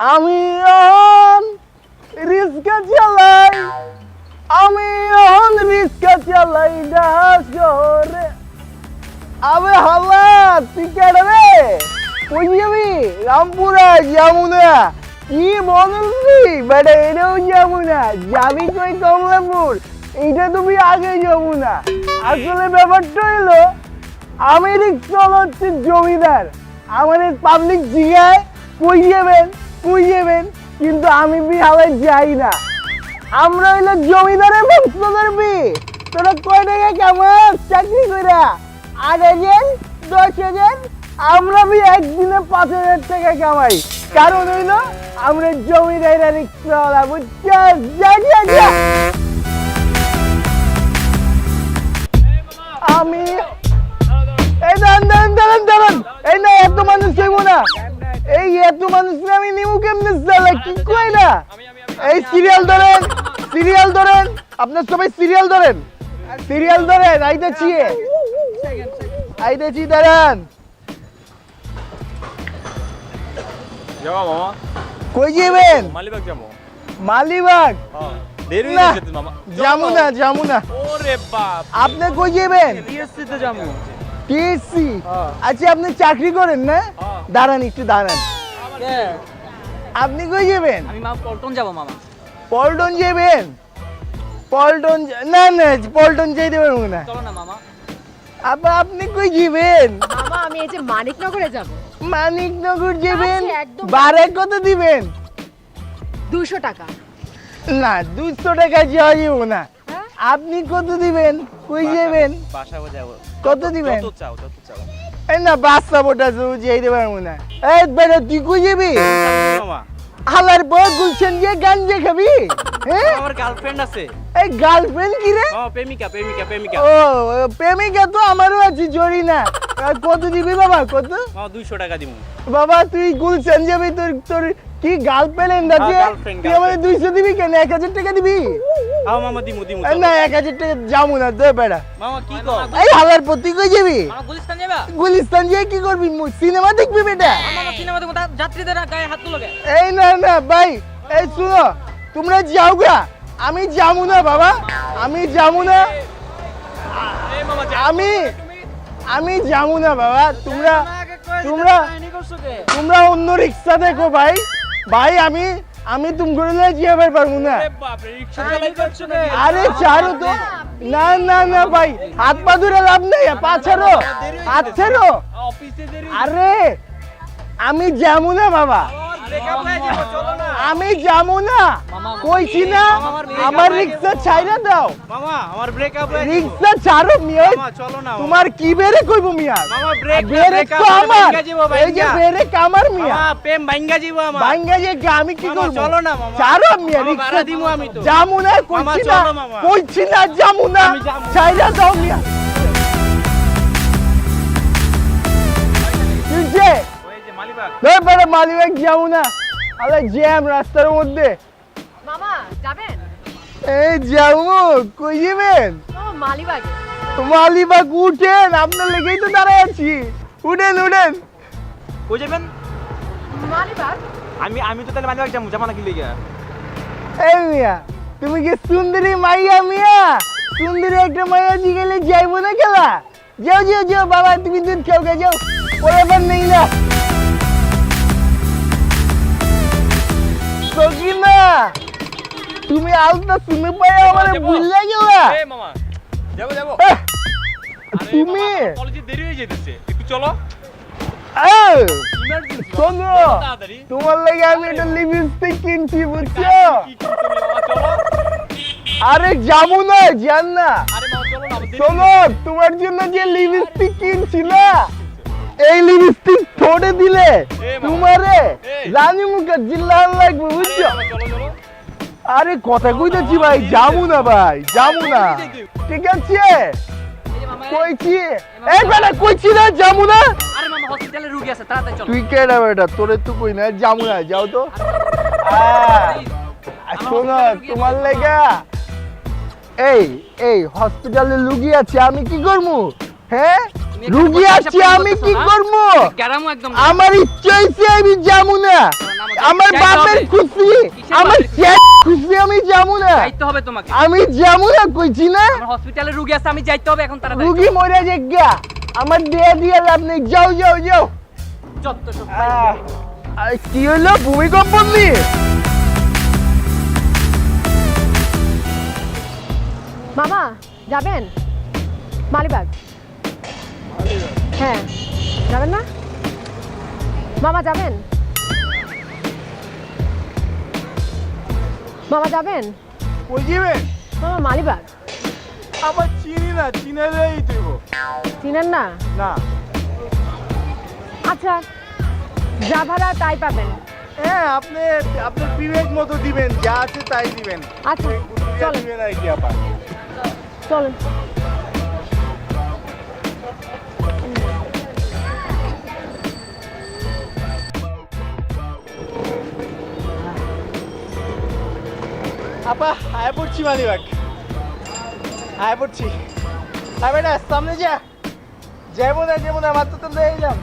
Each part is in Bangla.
আমি রিস্কা চালাই, আমি এখন রিস্কা চালাই শহরে আবে হাল্লা, তুই কেডা রে? কই যাবি রামপুরা যমুনা কি বলছি বেটা, এটাও যমুনা যাবি কই কমলাপুর? এইটা তুমি আগে যমুনা আসলে ব্যাপারটা হলো আমি রিক্সা হচ্ছে জমিদার আমাদের পাবলিক জিগায় কই যাবেন? কই যাবেন কিন্তু আমি বিহালে যাই না। আমরা হইল জমিদারের বংশধর বি তোরা কয় টাকা কেমন চাকরি কইরা? আট হাজার, দশ হাজার, আমরা বি একদিনে পাঁচ হাজার টাকা কামাই। কারণ হইল আমরা জমিদারের রিক্সাওয়ালা বুঝছিস আমি এই দাঁড়ান দাঁড়ান দাঁড়ান দাঁড়ান। এই না, এত মানুষ হইব না। এই এত মানুষ আমি নিমু কেমনে চালা কি কই না? এই সিরিয়াল ধরেন সিরিয়াল ধরেন। আপনার সবাই সিরিয়াল ধরেন। সিরিয়াল ধরেন আইতেছি আইতেছি দাঁড়ান কই যাবেন? মালিবাগ যাব। মালিবাগ? হ্যাঁ দেরি না, হয়ে মামা। যামু না যামু না। ওরে বাপ আপনি কই যাবেন? টিএসসি তে যাব। টিএসসি হ্যাঁ। আচ্ছা আপনি চাকরি করেন না? হ্যাঁ। দাঁড়ান একটু দাঁড়ান। আপনি কই যাবেন? আমি মা পল্টন যাব মামা। পল্টন যাবেন? পল্টন না না পল্টন যাইতে পারব না। চলো না মামা। আবার আপনি কই যাবেন? মামা আমি এই যে মানিকনগরে যাব। মানিকনগর যাবেন? বারে কত দিবেন? দুশো টাকা। না দুশো টাকা যাওয়া যাব না। হ্যাঁ? আপনি কত দিবেন? কই যাবেন? বাসা যাব। কত দিবেন? যত চাও তত চাও। এই না বাচ্চা বোটা তো যাইতে পারব না। এই বেটা তুই কই যাবি? আলার বউ গুলশন গিয়ে গান যে খাবি? আমার গার্লফ্রেন্ড আছে। এই গার্লফ্রেন্ড কি রে? ও প্রেমিকা প্রেমিকা প্রেমিকা। ও প্রেমিকা তো আমারও আছে জরি না কত দিবি বাবা? কত? মামা দুইশো টাকা দিব বাবা তুই গুলশান যাবি তোর তোর কি গার্লফ্রেন্ড আছে হ্যাঁ, তুই আমাদের দুইশো দিবি কেন? এক হাজার টাকা দিবি? আও মামা দিমু দিমু না এক হাজার টাকা যাব না দে বেড়া। মামা কি কর? এই হালার প্রতি কই যাবি? মামা গুলিস্তান যাবা? গুলিস্তান গিয়ে কি করবি? সিনেমা দেখবি বেটা? মামা সিনেমা দেখো যাত্রীদের গায়ে হাত তুলবে এই না না ভাই এই শুনো তোমরা যাও গা। আমি যাব না বাবা। আমি যাব না। আমি আমি যাব না বাবা। তোমরা তোমরা তোমরা অন্য রিক্সা দেখো ভাই। ভাই আমি আমি তুমি করে যাবে পারব না। আরে বাপ রে রিকশা চালাই করছ না আরে ছাড়ো তো। না না না ভাই। হাত পা ধরে লাভ নেই পা ছাড়ো। হাত ছাড়ো। আরে আমি যাব না বাবা। যাবে আমি যাব না। কইছি না আমার রিক্সা ছাইরা দাও। মামা আমার ব্রেকআপ হয়ে রিক্সা ছাড়ো মিয়া চলো না তোমার কি বেরে কইব মিয়া? মামা ব্রেক বেরে তো আমার। এই যে বেরে কামার মিয়া। প্রেম ভাঙ্গা যাব আমার। ভাঙ্গা যে আমি কি করব? চলো না, মামা। ছাড়ো মিয়া রিক্সা দিমু আমি তো। যামু না কইছি না। কইছি না যামু না। ছাইরা দাও মিয়া। তুই যে মালিবাগ ধর বেড়ে মালিবাগ যাব না। আরে জ্যাম রাস্তার মধ্যে। মামা যাবেন? এই যাব কই যাবেন? মালিবাগে। মালিবাগ উঠেন আপনার লেগেই তো দাঁড়ায় আছি। উঠেন উঠেন। কই যাবেন? মালিবাগ? আমি আমি তো তাহলে মালিবাগ যাব যাব না কি লিগা। এই মিয়া তুমি কি সুন্দরী মাইয়া মিয়া? সুন্দরী একটা মাইয়া জিগেলে যাইবো না খেলা? যাও যাও যাও বাবা তুমি দুধ খাও গে যাও। ওরা আবার নেই না। তুমি আলতা শুনে পাই আমার ভুলে গেলা। এই মামা যাব যাব। তুমি কলেজে দেরি হয়ে যেতেছে। একটু চলো। শোনো তোমার লাগে আমি লিপস্টিক কিনছি বুঝছ? তুমি আরে যাব না শোনো তোমার জন্য যে লিপস্টিক কিনছি না এই লিপস্টিক ঠোঁটে দিলে তোমারে। রানী মুখার্জি লাল লাগবে বুঝছ? আরে কথা কইতেছি ভাই যাব না ভাই যাব না। ঠিক আছে? এই যে মামা কইছি এই বেটা কইছি না যাব না? আরে মামা হসপিটালে রুগী আছে তাড়াতাড়ি চলো। তুই কেডা বেটা? তোরে তো কই না যাব না যাও তো। শোনো তোমার লেগা। এই এই হসপিটালে রুগী আছে আমি কি করব? হ্যাঁ? রুগী আছে আমি কি করব? আমার ইচ্ছা হইছে আমি যাব না। আমার বাপের খুশি। আমার খুশি? আমি যাব না। যাইতে হবে তোমাকে। আমি যাব না কইছি না। আমার হসপিটালে রুগী আছে আমি যাইতে হবে এখন তাড়াতাড়ি। রুগী মরে যে গিয়া। আমার দিয়ে দিয়ে লাভ নেই। যাও যাও যাও। যত সব আর কি হলো? ভূমিকম্প নিয়ে মামা যাবেন? মালিবাগ। হ্যাঁ। যাবেন না? মামা যাবেন? মামা যাবেন? কই যাবেন? বাবা মালিবাগ। আমার চিনি না চিনে দেই দেব। চিনেন না? না। আচ্ছা যা ভাড়া তাই পাবেন। হ্যাঁ আপনি আপনি বিবেক মতো দিবেন যা আছে তাই দিবেন। আচ্ছা চলেন। চলেন। আপা আয় পড়ছি মালিবাগ আয় পড়ছি। আয় বেটা সামনে যা। যাব না যাব না মাত্র তো দিয়ে এলাম।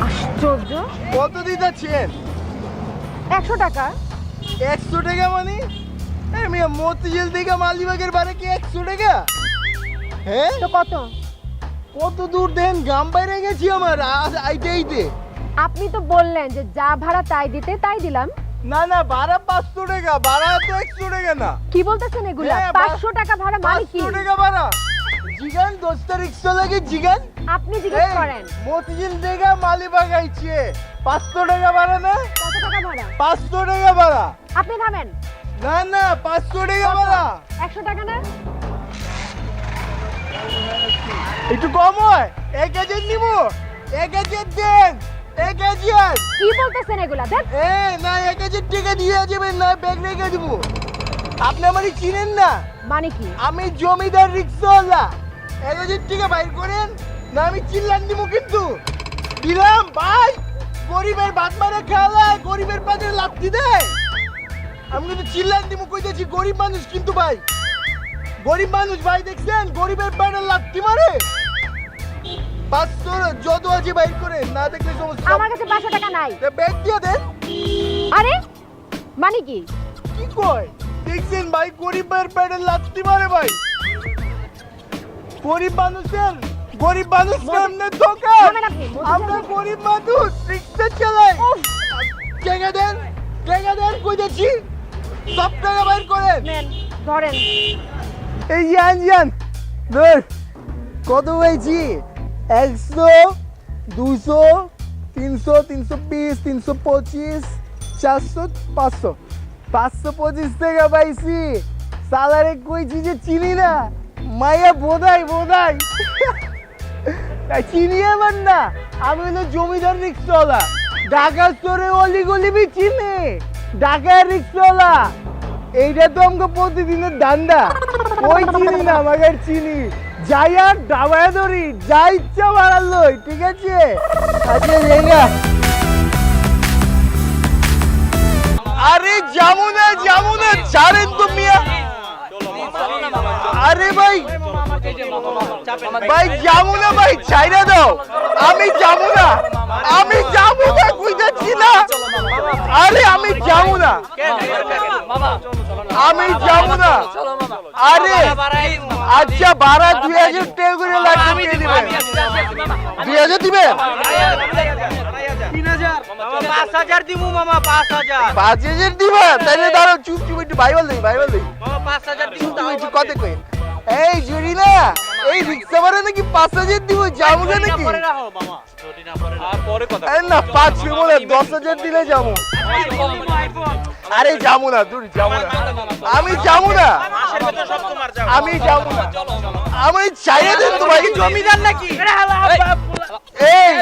আশ্চর্য। কত দিতেছেন? একশো টাকা। একশো টাকা মানে? মতিঝিল থেকে মালিবাগের বারে কি একশো টাকা? হ্যাঁ? কত? কত দূর দেন গাম বাইরে গেছি আমার আ- আইতে আইতে। আপনি তো বললেন যে যা ভাড়া তাই দিতে তাই দিলাম। না না ভাড়া পাঁচশো টাকা ভাড়া তো একশো টাকা না। কি বলতেছেন এগুলা? হ্যাঁ, বা- পাঁচশো টাকা ভাড়া মানে কি? পাঁচশো টাকা ভাড়া। জিগান দশটা রিক্সা লাগে জিগান। আপনি জিজ্ঞেস করেন। মতিঝিল থেকে মালিবাগ আইছে। পাঁচশো টাকা ভাড়া না? কত টাকা ভাড়া? পাঁচশো টাকা ভাড়া। আপনি থামেন না না পাঁচশো টাকা ভাড়া। একশো টাকা না? একটু কম হয়। এক হাজার নিব। এক হাজার দেন। এক হাজার কি বলতেছেন এগুলা দেখ। এ না এক হাজার টাকা দিয়ে যাবেন না ব্যাগ রেখে দিব। আপনি আমারই চিনেন না? মানে কি? আমি জমিদার রিক্সাওয়ালা। এক হাজার টাকা বাইর করেন। না আমি চিল্লান দিব কিন্তু। দিলাম ভাই। গরিবের ভাত মারা খাওয়ায় গরিবের পাতে লাথি দেয়। আমি কিন্তু চিল্লান দিব কইতেছি গরিব মানুষ কিন্তু ভাই। গরিব মানুষ ভাই দেখছেন? গরিবের পাতে লাথি মারে। পাঁচশো যত আছে বাইর করে না দেখলে সমস্যা আমার কাছে পাঁচশো টাকা নাই। ব্যাগ দিয়ে দেন। আরে মানে কি? কি কয়? দেখছেন ভাই গরিবের পেটে লাত্তি মারে ভাই। গরিব মানুষের গরিব মানুষ কেমনে ধোকা আমরা গরিব মানুষ রিক্সা চালাই টাকা দেন কইতেছি সব টাকা বাইর করেন। ধরেন। এই জান জান ধর কত হয়েছি? একশো দুশো তিনশো তিনশো বিশ, তিনশো পঁচিশ, চারশো, পাঁচশো। পাঁচশো পঁচিশ টাকা পাইছি। সালারে কইছি যে চিনি না। মাইয়া, বোধাই বোধাই। চিনি আমার না। আমি হলো জমিদার রিক্সাওয়ালা। ঢাকা শহরে অলি গলি বি চিনি। ঢাকার রিক্সাওয়ালা। এইটা তো আমাকে প্রতিদিনের দান্দা ওই চিনি না আমাকে চিনি। যাই আর ডাবায় ধরি যা ইচ্ছা বাড়াল লই ঠিক আছে? আচ্ছা রেঙ্গা আরে যাব না যাব ছাড়েন তো মিয়া। আরে ভাই ভাই যাব না ভাই ছাইরা দাও। আমি যাব না আমি যাব না কইতাছি না। আরে আমি যাব না। আমি যাব না। আরে আচ্ছা ভাড়া দুই হাজার টাকা করে লাগবে দিয়ে দিবেন দুই হাজার দিবেন পাঁচ হাজার দিমু মামা পাঁচ হাজার পাঁচ হাজার দিবেন তাহলে দাঁড়াও চুপ চুপ একটু বাইবেল দেই বাইবেল দেই পাঁচ হাজার চুপ একটু কথা কই এই না এই রিক্সা ভাড়া নাকি পাঁচ হাজার দিব যাব না নাকি আর পরে কথা আরে না পাঁচ বলে দশ হাজার দিলে যাব আরে যাব না দূর যাব না। আমি যাব না। আমি যাব না। আমি চাইয়ে দেন তো ভাই জমিদার নাকি? এই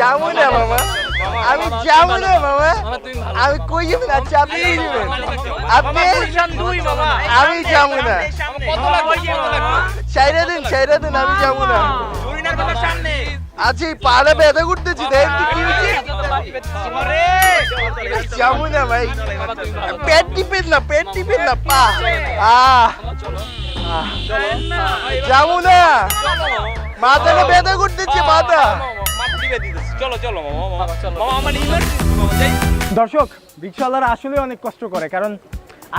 যাব না মামা আমি যাব না মামা। আমি কই যাবেন আচ্ছা আপনি যাবেন। আপনি আমি যাব না। চাইরা দিন চাইরা দিন আমি যাব না। আচ্ছা এই পাড়া ব্যথা করতেছি যাব না ভাই। পেট টিপেন না, পেট টিপেন না, পা। যাব না। মাথাটা বেঁধে করতেছি মাথা। দর্শক, রিক্সাওয়ালারা আসলে অনেক কষ্ট করে, কারণ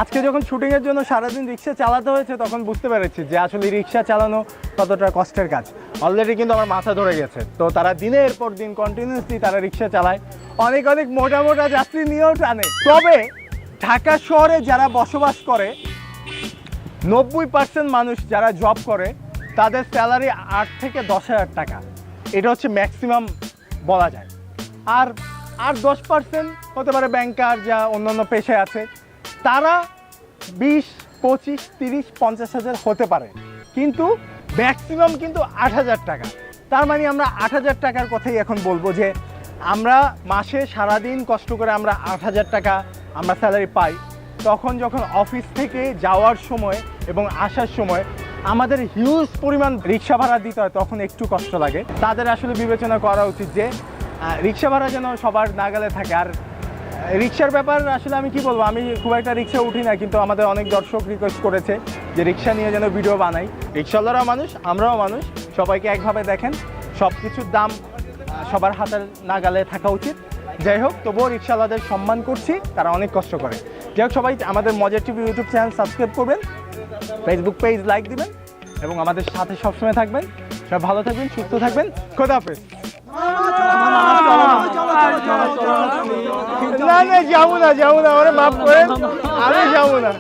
আজকে যখন শুটিংয়ের জন্য সারাদিন রিক্সা চালাতে হয়েছে, তখন বুঝতে পেরেছি যে আসলে রিক্সা চালানো কতটা কষ্টের কাজ। অলরেডি কিন্তু আমার মাথা ধরে গেছে। তো তারা দিনের পর দিন কন্টিনিউসলি তারা রিক্সা চালায়। অনেক অনেক মোটা মোটা যাত্রী নিয়েও টানে। তবে ঢাকা শহরে যারা বসবাস করে, নব্বই পার্সেন্ট মানুষ যারা জব করে, তাদের স্যালারি আট থেকে দশ হাজার টাকা। এটা হচ্ছে ম্যাক্সিমাম বলা যায়। আর আর দশ পার্সেন্ট হতে পারে ব্যাংকার যা অন্যান্য পেশায় আছে, তারা বিশ, পঁচিশ, তিরিশ, পঞ্চাশ হাজার হতে পারে। কিন্তু ম্যাক্সিমাম কিন্তু আট হাজার টাকা। তার মানে আমরা আট হাজার টাকার কথাই এখন বলব যে, আমরা মাসে সারাদিন কষ্ট করে আমরা আট হাজার টাকা আমরা স্যালারি পাই। তখন যখন অফিস থেকে যাওয়ার সময় এবং আসার সময় আমাদের হিউজ পরিমাণ রিক্সা ভাড়া দিতে হয়, তখন একটু কষ্ট লাগে। তাদের আসলে বিবেচনা করা উচিত যে রিক্সা ভাড়া যেন সবার নাগালে থাকে। আর রিক্সার ব্যাপার আসলে আমি কি বলব আমি খুব একটা রিক্সা উঠি না কিন্তু আমাদের অনেক দর্শক রিকোয়েস্ট করেছে যে রিক্সা নিয়ে যেন ভিডিও বানাই রিক্সাওয়ালারাও মানুষ আমরাও মানুষ সবাইকে একভাবে দেখেন সব কিছুর দাম সবার হাতের নাগালে থাকা উচিত যাই হোক তবুও রিক্সাওয়ালাদের সম্মান করছি তারা অনেক কষ্ট করে যাই হোক সবাই আমাদের মজার টিভি ইউটিউব চ্যানেল সাবস্ক্রাইব করবেন ফেসবুক পেজ লাইক দিবেন এবং আমাদের সাথে সবসময় থাকবেন সব ভালো থাকবেন সুস্থ থাকবেন খোদা হাফেজ না না যাব না যাব না আমার মাফ করেন আমি যাব না।